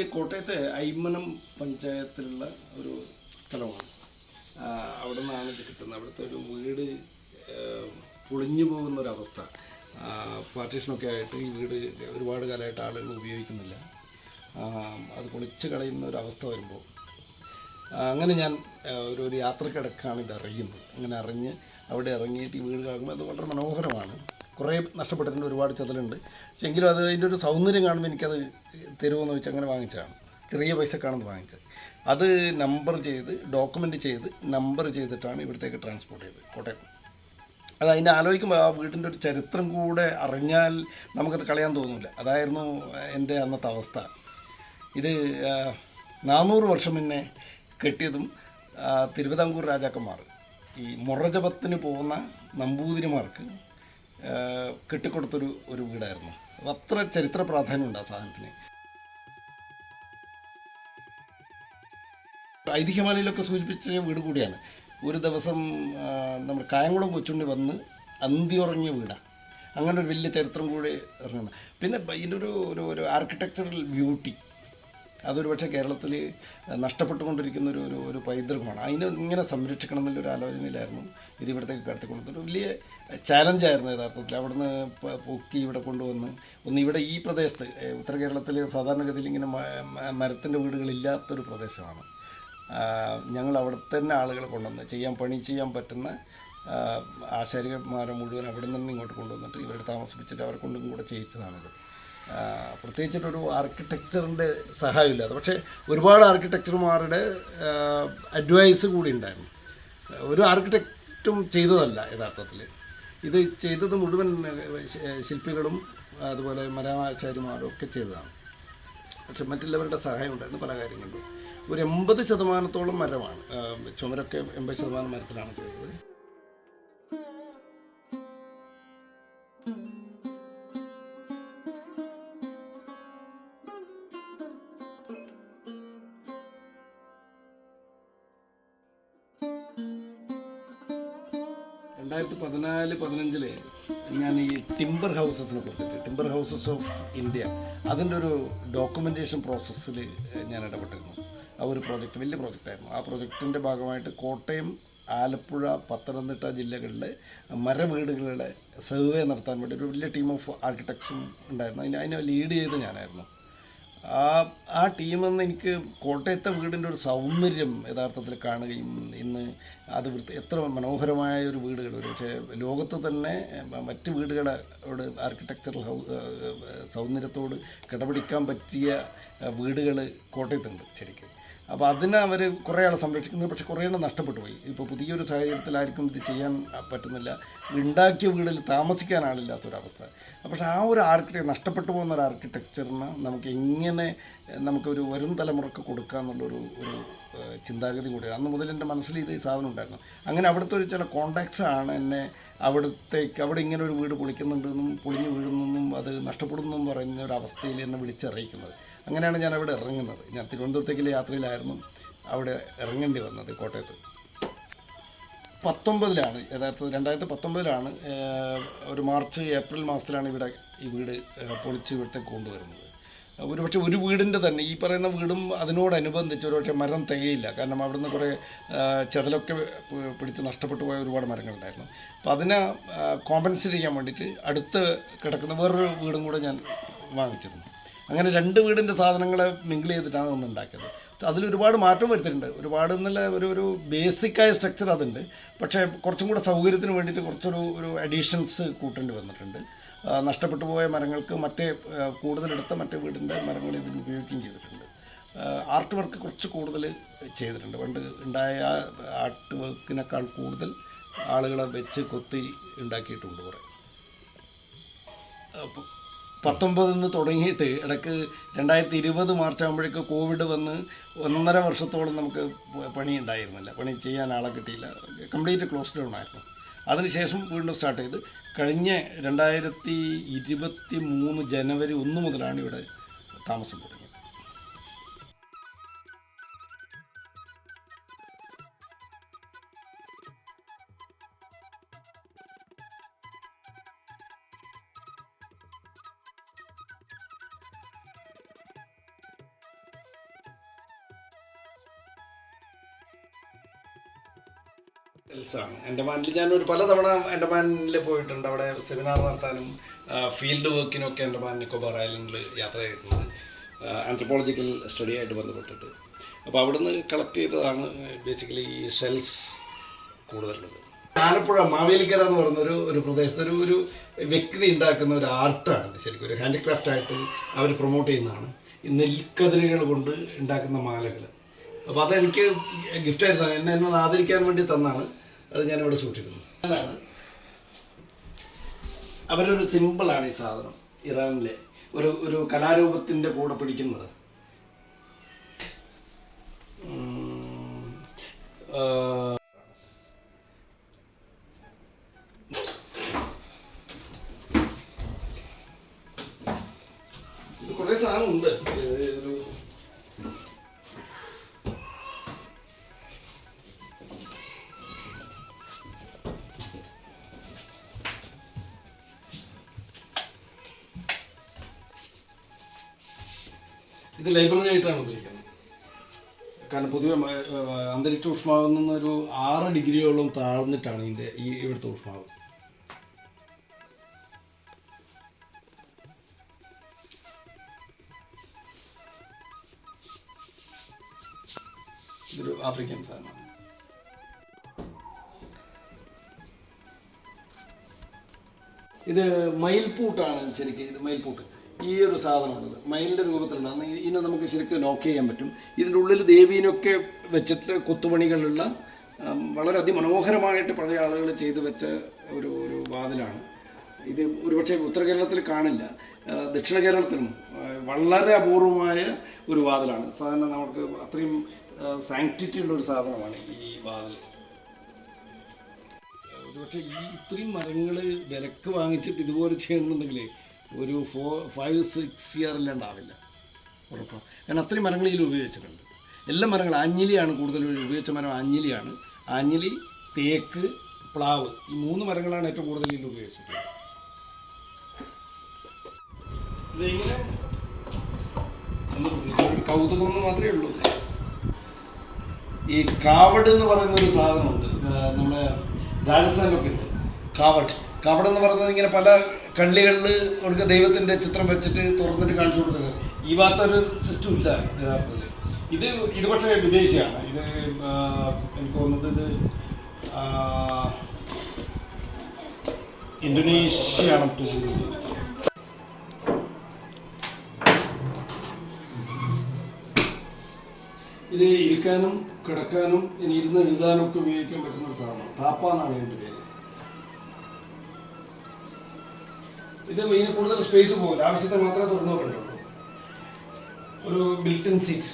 ഇത് കോട്ടയത്തെ അയ്മനം പഞ്ചായത്തിലുള്ള ഒരു സ്ഥലമാണ്. അവിടെ നിന്നാണ് ഇത് കിട്ടുന്നത്. അവിടുത്തെ ഒരു വീട് പൊളിഞ്ഞു പോകുന്ന ഒരവസ്ഥ പാർട്ടീഷനൊക്കെ ആയിട്ട് ഈ വീട് ഒരുപാട് കാലമായിട്ട് ആളുകൾ ഉപയോഗിക്കുന്നില്ല. അത് പൊളിച്ച് കളയുന്ന ഒരു അവസ്ഥ വരുമ്പോൾ അങ്ങനെ ഞാൻ ഒരു ഒരു യാത്രക്കിടക്കാണ് ഇത് അറിയുന്നത് അങ്ങനെ അറിഞ്ഞ് അവിടെ ഇറങ്ങിയിട്ട് ഈ വീട് കാണുമ്പോൾ അത് വളരെ മനോഹരമാണ്. കുറേ നഷ്ടപ്പെട്ടിട്ടുണ്ട് ഒരുപാട് ചെതലുണ്ട്. പക്ഷെ എങ്കിലും അത് അതിന്റെ ഒരു സൗന്ദര്യം കാണുമ്പോൾ എനിക്കത് തരുമെന്ന് വെച്ച് അങ്ങനെ വാങ്ങിച്ചതാണ്. ചെറിയ പൈസക്കാണെന്ന് വാങ്ങിച്ചത്. അത് നമ്പർ ചെയ്ത് ഡോക്യുമെന്റ് ചെയ്ത് നമ്പർ ചെയ്തിട്ടാണ് ഇവിടത്തേക്ക് ട്രാൻസ്പോർട്ട് ചെയ്തത് കോട്ടയം. അത് അതിന്റെ ആലോചിക്കുമ്പോൾ ആ വീടിന്റെ ഒരു ചരിത്രം കൂടെ അറിഞ്ഞാൽ നമുക്കത് കളയാൻ തോന്നില്ല അതായിരുന്നു എന്റെ അന്നത്തെ അവസ്ഥ. ഇത് നാനൂറ് വർഷം മുന്നേ കെട്ടിയതും തിരുവിതാംകൂർ രാജാക്കന്മാർ. ഈ മുറജപത്തിന് പോകുന്ന നമ്പൂതിരിമാർക്ക് കെട്ടിക്കൊടുത്തൊരു ഒരു വീടായിരുന്നു. അത് അത്ര ചരിത്ര പ്രാധാന്യമുണ്ട് ആ സാധനത്തിന്. ഐതിഹ്യമാലയിലൊക്കെ സൂചിപ്പിച്ച വീട് കൂടിയാണ്. ഒരു ദിവസം നമ്മൾ കായംകുളം കൊച്ചുണ്ടി വന്ന് അന്തി ഉറങ്ങിയ വീടാണ് അങ്ങനെ ഒരു വലിയ ചരിത്രം കൂടി ഇറങ്ങുന്നത് പിന്നെ ഇതിന്റെ ഒരു ഒരു ആർക്കിടെക്ചറൽ ബ്യൂട്ടി അതൊരു പക്ഷേ കേരളത്തിൽ നഷ്ടപ്പെട്ടുകൊണ്ടിരിക്കുന്ന ഒരു ഒരു ഒരു പൈതൃകമാണ്. അതിനെ ഇങ്ങനെ സംരക്ഷിക്കണം എന്നുള്ളൊരു ആലോചനയിലായിരുന്നു ഇത് ഇവിടത്തേക്ക് കടത്തിക്കൊണ്ടത് വലിയ ചാലഞ്ചായിരുന്നു യഥാർത്ഥത്തിൽ. അവിടുന്ന് പൊക്കി ഇവിടെ കൊണ്ടുവന്ന് ഒന്ന് ഇവിടെ ഈ പ്രദേശത്ത് ഉത്തര കേരളത്തിൽ സാധാരണഗതിയിൽ ഇങ്ങനെ മരത്തിന്റെ വീടുകളില്ലാത്തൊരു പ്രദേശമാണ്. ഞങ്ങൾ അവിടെ തന്നെ ആളുകളെ കൊണ്ടുവന്ന് ചെയ്യാൻ പണി ചെയ്യാൻ പറ്റുന്ന ആശാരികന്മാരെ മുഴുവൻ അവിടെ നിന്ന് ഇങ്ങോട്ട് കൊണ്ടുവന്നിട്ട് ഇവരെ താമസിപ്പിച്ചിട്ട് അവരെ കൊണ്ടും കൂടെ ചെയ്യിച്ചതാണിത്. പ്രത്യേകിച്ചിട്ടൊരു ആർക്കിടെക്ചറിന്റെ സഹായമില്ലാതെ പക്ഷേ ഒരുപാട് ആർക്കിടെക്ചർമാരുടെ അഡ്വൈസ് കൂടി ഉണ്ടായിരുന്നു. ഒരു ആർക്കിടെക്റ്റും ചെയ്തതല്ല യഥാർത്ഥത്തിൽ ഇത് ചെയ്തത് മുഴുവൻ ശില്പികളും അതുപോലെ മരാമാശാരിമാരും ഒക്കെ ചെയ്തതാണ്. പക്ഷെ മറ്റുള്ളവരുടെ സഹായം ഉണ്ടായിരുന്നു പല കാര്യങ്ങളിലും ഒരു എൺപത് ശതമാനത്തോളം മരമാണ് ചുമരൊക്കെ എൺപത് ശതമാനം മരത്തിലാണ് ചെയ്തത്. പതിനാല് പതിനഞ്ചിൽ ഞാൻ ഈ ടിമ്പർ ഹൗസസിനെ കുറിച്ചിട്ട് ടിമ്പർ ഹൗസസ് ഓഫ് ഇന്ത്യ അതിന്റെ ഒരു ഡോക്യുമെന്റേഷൻ പ്രോസസ്സിൽ ഞാൻ ഇടപെട്ടിരുന്നു. ആ ഒരു പ്രോജക്റ്റ് വലിയ പ്രോജക്റ്റായിരുന്നു ആ പ്രോജക്റ്റിന്റെ ഭാഗമായിട്ട് കോട്ടയം ആലപ്പുഴ പത്തനംതിട്ട ജില്ലകളിലെ മരവീടുകളുടെ സർവേ നടത്താൻ വേണ്ടി ഒരു വലിയ ടീം ഓഫ് ആർക്കിടെക്ട്സും ഉണ്ടായിരുന്നു. അതിന് അതിനെ ലീഡ് ചെയ്ത് ഞാനായിരുന്നു. ആ ആ ടീമെന്ന് എനിക്ക് കോട്ടയത്തെ വീടിന്റെ ഒരു സൗന്ദര്യം യഥാർത്ഥത്തിൽ കാണുകയും ഇന്ന് അത് വൃത്തി എത്ര മനോഹരമായ ഒരു വീടുകൾ. പക്ഷേ ലോകത്ത് തന്നെ മറ്റ് വീടുകളോട് ആർക്കിടെക്ചറൽ സൗന്ദര്യത്തോട് കിടപിടിക്കാൻ പറ്റിയ വീടുകൾ കോട്ടയത്തുണ്ട് ശരിക്കും. അപ്പോൾ അതിനെ അവർ കുറേ ആളെ സംരക്ഷിക്കുന്നത് പക്ഷേ കുറേ എണ്ണം നഷ്ടപ്പെട്ടു പോയി. ഇപ്പോൾ പുതിയൊരു സാഹചര്യത്തിലായിരിക്കും ഇത് ചെയ്യാൻ പറ്റുന്നില്ല. ഉണ്ടാക്കിയ വീടിൽ താമസിക്കാൻ ആളില്ലാത്തൊരവസ്ഥ. പക്ഷേ ആ ഒരു ആർക്കിടെക്ട് നഷ്ടപ്പെട്ടു പോകുന്ന ഒരു ആർക്കിടെക്ചറിന് നമുക്ക് എങ്ങനെ നമുക്കൊരു വരും തലമുറയ്ക്ക് കൊടുക്കാമെന്നുള്ളൊരു ഒരു ചിന്താഗതി കൂടിയാണ്. അന്ന് മുതൽ എന്റെ മനസ്സിൽ ഇത് സാധനം ഉണ്ടായിരുന്നു. അങ്ങനെ അവിടുത്തെ ഒരു ചില കോണ്ടാക്ട്സ് ആണ് എന്നെ അവിടത്തേക്ക് അവിടെ ഇങ്ങനെ ഒരു വീട് പൊളിക്കുന്നുണ്ടെന്നും പൊളിഞ്ഞു വീഴുന്നെന്നും അത് നഷ്ടപ്പെടുന്നു എന്ന് പറയുന്ന ഒരു അവസ്ഥയിൽ എന്നെ വിളിച്ചറിയിക്കുന്നത്. അങ്ങനെയാണ് ഞാൻ അവിടെ ഇറങ്ങുന്നത്. ഞാൻ തിരുവനന്തപുരത്തേക്കുള്ള യാത്രയിലായിരുന്നു അവിടെ ഇറങ്ങേണ്ടി വന്നത് കോട്ടയത്ത്. പത്തൊമ്പതിലാണ് യഥാർത്ഥത്തിൽ രണ്ടായിരത്തി പത്തൊമ്പതിലാണ് ഒരു മാർച്ച് ഏപ്രിൽ മാസത്തിലാണ് ഇവിടെ ഈ വീട് പൊളിച്ച് ഇവിടുത്തെ കൊണ്ടുവരുന്നത്. ഒരു പക്ഷേ ഒരു വീടിന്റെ തന്നെ ഈ പറയുന്ന വീടും അതിനോടനുബന്ധിച്ച് ഒരു പക്ഷേ മരം തികയില്ല. കാരണം അവിടുന്ന് കുറേ ചെതലൊക്കെ പിടിച്ച് നഷ്ടപ്പെട്ടു പോയ ഒരുപാട് മരങ്ങളുണ്ടായിരുന്നു. അപ്പോൾ അതിനെ കോമ്പൻസേറ്റ് ചെയ്യാൻ വേണ്ടിയിട്ട് അടുത്ത് കിടക്കുന്ന വേറൊരു വീടും കൂടെ ഞാൻ വാങ്ങിച്ചിരുന്നു. അങ്ങനെ രണ്ട് വീടിന്റെ സാധനങ്ങളെ മിങ്കിൾ ചെയ്തിട്ടാണ് ഒന്ന് ഉണ്ടാക്കിയത്. അതിൽ ഒരുപാട് മാറ്റം വരുത്തിയിട്ടുണ്ട്. ഒരുപാട് എന്നുള്ള ഒരു ഒരു ബേസിക്കായ സ്ട്രക്ചർ അതുണ്ട്. പക്ഷേ കുറച്ചും കൂടെ സൗകര്യത്തിന് വേണ്ടിയിട്ട് കുറച്ചൊരു ഒരു അഡീഷൻസ് കൂട്ടേണ്ടി വന്നിട്ടുണ്ട്. നഷ്ടപ്പെട്ടു പോയ മരങ്ങൾക്ക് മറ്റേ കൂടുതലെടുത്ത മറ്റേ വീടിന്റെ മരങ്ങൾ ഇതിന് ഉപയോഗിക്കുകയും ചെയ്തിട്ടുണ്ട്. ആർട്ട് വർക്ക് കുറച്ച് കൂടുതൽ ചെയ്തിട്ടുണ്ട്. പണ്ട് ഉണ്ടായ ആർട്ട് വർക്കിനേക്കാൾ കൂടുതൽ ആളുകളെ വെച്ച് കൊത്തി ഉണ്ടാക്കിയിട്ടുണ്ട് കുറേ. അപ്പോൾ പത്തൊമ്പതിൽ നിന്ന് തുടങ്ങിയിട്ട് ഇടയ്ക്ക് രണ്ടായിരത്തി ഇരുപത് മാർച്ച് ആകുമ്പോഴേക്ക് കോവിഡ് വന്ന് ഒന്നര വർഷത്തോളം നമുക്ക് പണി ഉണ്ടായിരുന്നില്ല പണി ചെയ്യാൻ ആളെ കിട്ടിയില്ല. കംപ്ലീറ്റ് ക്ലോസ് ഡൗൺ ആയിരുന്നു. അതിനുശേഷം വീണ്ടും സ്റ്റാർട്ട് ചെയ്ത് കഴിഞ്ഞ രണ്ടായിരത്തി ഇരുപത്തി മൂന്ന് ജനുവരി ഒന്ന് മുതലാണ് ഇവിടെ താമസം തുടങ്ങിയത് ഒരു പല തവണ പലതവണ അൻഡമാനിൽ പോയിട്ടുണ്ട്. അവിടെ സെമിനാർ നടത്താനും ഫീൽഡ് വർക്കിനൊക്കെ അൻഡമാൻ നിക്കോബാർ ഐലൻഡിൽ യാത്ര ചെയ്തിട്ടുണ്ട്. ആന്ത്രപ്പോളജിക്കൽ സ്റ്റഡി ആയിട്ട് ബന്ധപ്പെട്ടിട്ട്. അപ്പോൾ അവിടുന്ന് കളക്ട് ചെയ്തതാണ് ബേസിക്കലി ഈ ഷെൽസ് കൂടുതലുള്ളത്. ആലപ്പുഴ മാവേലിക്കര എന്ന് പറയുന്നൊരു ഒരു ഒരു പ്രദേശത്ത് ഒരു ഒരു വ്യക്തി ഉണ്ടാക്കുന്ന ഒരു ആർട്ടാണ്. ശരിക്കും ഒരു ഹാൻഡിക്രാഫ്റ്റ് ആയിട്ട് അവർ പ്രൊമോട്ട് ചെയ്യുന്നതാണ്. ഈ നെൽക്കതിരുകൾ കൊണ്ട് ഉണ്ടാക്കുന്ന മാലകൾ അപ്പോൾ അതെനിക്ക് ഗിഫ്റ്റായിട്ട് തന്നെ എന്നെ എന്നെ ആദരിക്കാൻ വേണ്ടി തന്നാണ്. അത് ഞാനിവിടെ സൂക്ഷിക്കുന്നു. അതാണ് അവരൊരു സിമ്പിളാണ് ഈ സാധനം ഇറാനിലെ ഒരു ഒരു കലാരൂപത്തിന്റെ കൂടെ പിടിക്കുന്നത്. ഇത് ലൈബ്രറി ആയിട്ടാണ് ഉപയോഗിക്കുന്നത്. കാരണം പൊതുവെ അന്തരീക്ഷ ഊഷ്മാവിൽ ഒരു ആറ് ഡിഗ്രിയോളം താഴ്ന്നിട്ടാണ് ഇതിന്റെ ഈ ഇവിടുത്തെ ഊഷ്മാവ്. ഇതൊരു ആഫ്രിക്കൻ സാധനമാണ്. ഇത് മയിൽപൂട്ടാണ് ശരിക്കും ഇത് മയിൽപൂട്ട് ഈ ഒരു സാധനമുള്ളത് മയിലിന്റെ രൂപത്തിലുണ്ടാകുന്ന ഇതിനെ നമുക്ക് ശരിക്കും നോക്ക് ചെയ്യാൻ പറ്റും. ഇതിന്റെ ഉള്ളിൽ ദേവീനൊക്കെ വെച്ചിട്ട് കൊത്തുപണികളുള്ള വളരെ അതിമനോഹരമായിട്ട് പഴയ ആളുകൾ ചെയ്തു വെച്ച ഒരു ഒരു വാതിലാണ്. ഇത് ഒരുപക്ഷെ ഉത്തര കേരളത്തിൽ കാണില്ല. ദക്ഷിണ കേരളത്തിലും വളരെ അപൂർവമായ ഒരു വാതിലാണ്. സാധാരണ നമുക്ക് അത്രയും സാങ്ക്ടിറ്റി ഉള്ള ഒരു സാധനമാണ് ഈ വാതിൽ. ഒരുപക്ഷെ ഈ ഇത്രയും മരങ്ങൾ വിലക്ക് വാങ്ങിച്ചിട്ട് ഇതുപോലെ ചെയ്യണമെന്നുണ്ടെങ്കിൽ ഒരു ഫോർ ഫൈവ് സിക്സ് ഇയറിലുണ്ടാവില്ല ഉറപ്പാണ് കാരണം അത്രയും മരങ്ങൾ ഇതിൽ ഉപയോഗിച്ചിട്ടുണ്ട്. എല്ലാ മരങ്ങളും ആഞ്ഞിലിയാണ് കൂടുതൽ ഉപയോഗിച്ച മരം ആഞ്ഞിലിയാണ് ആഞ്ഞിലി തേക്ക് പ്ലാവ് ഈ മൂന്ന് മരങ്ങളാണ് ഏറ്റവും കൂടുതൽ ഇതിൽ ഉപയോഗിച്ചിട്ടുള്ളത്. കൗതുകം എന്ന് മാത്രമേ ഉള്ളൂ. ഈ കാവട് എന്ന് പറയുന്ന ഒരു സാധനമുണ്ട്. നമ്മുടെ രാജസ്ഥാനിലൊക്കെ ഉണ്ട്. കാവട്. കാവട് എന്ന് പറയുന്നത് ഇങ്ങനെ പല കള്ളികളിൽ കൊടുക്കുക ദൈവത്തിന്റെ ചിത്രം വെച്ചിട്ട് തുറന്നിട്ട് കാണിച്ചു കൊടുക്കുന്നത്. ഈ വാത്തൊരു സിസ്റ്റം ഇല്ല യഥാർത്ഥത്തിൽ ഇത് ഇത് പക്ഷേ വിദേശിയാണ്. ഇത് എനിക്ക് തോന്നുന്നത് ഇത് ഇന്തോനേഷ്യയാണ് തോന്നുന്നത് ഇത് ഇരിക്കാനും കിടക്കാനും ഇനി ഇരുന്ന് എഴുതാനും ഒക്കെ ഉപയോഗിക്കാൻ പറ്റുന്ന ഒരു സാധനം താപ്പ എന്നാണ് ഇതിന്റെ പേര്. ഇത് മെയിൻ കൂടുതൽ സ്പേസ് പോകില്ല ആവശ്യത്തിന് മാത്രമേ തുറന്നു പറ്റുള്ളൂ ഒരു ബിൽറ്റിൻ സീറ്റ്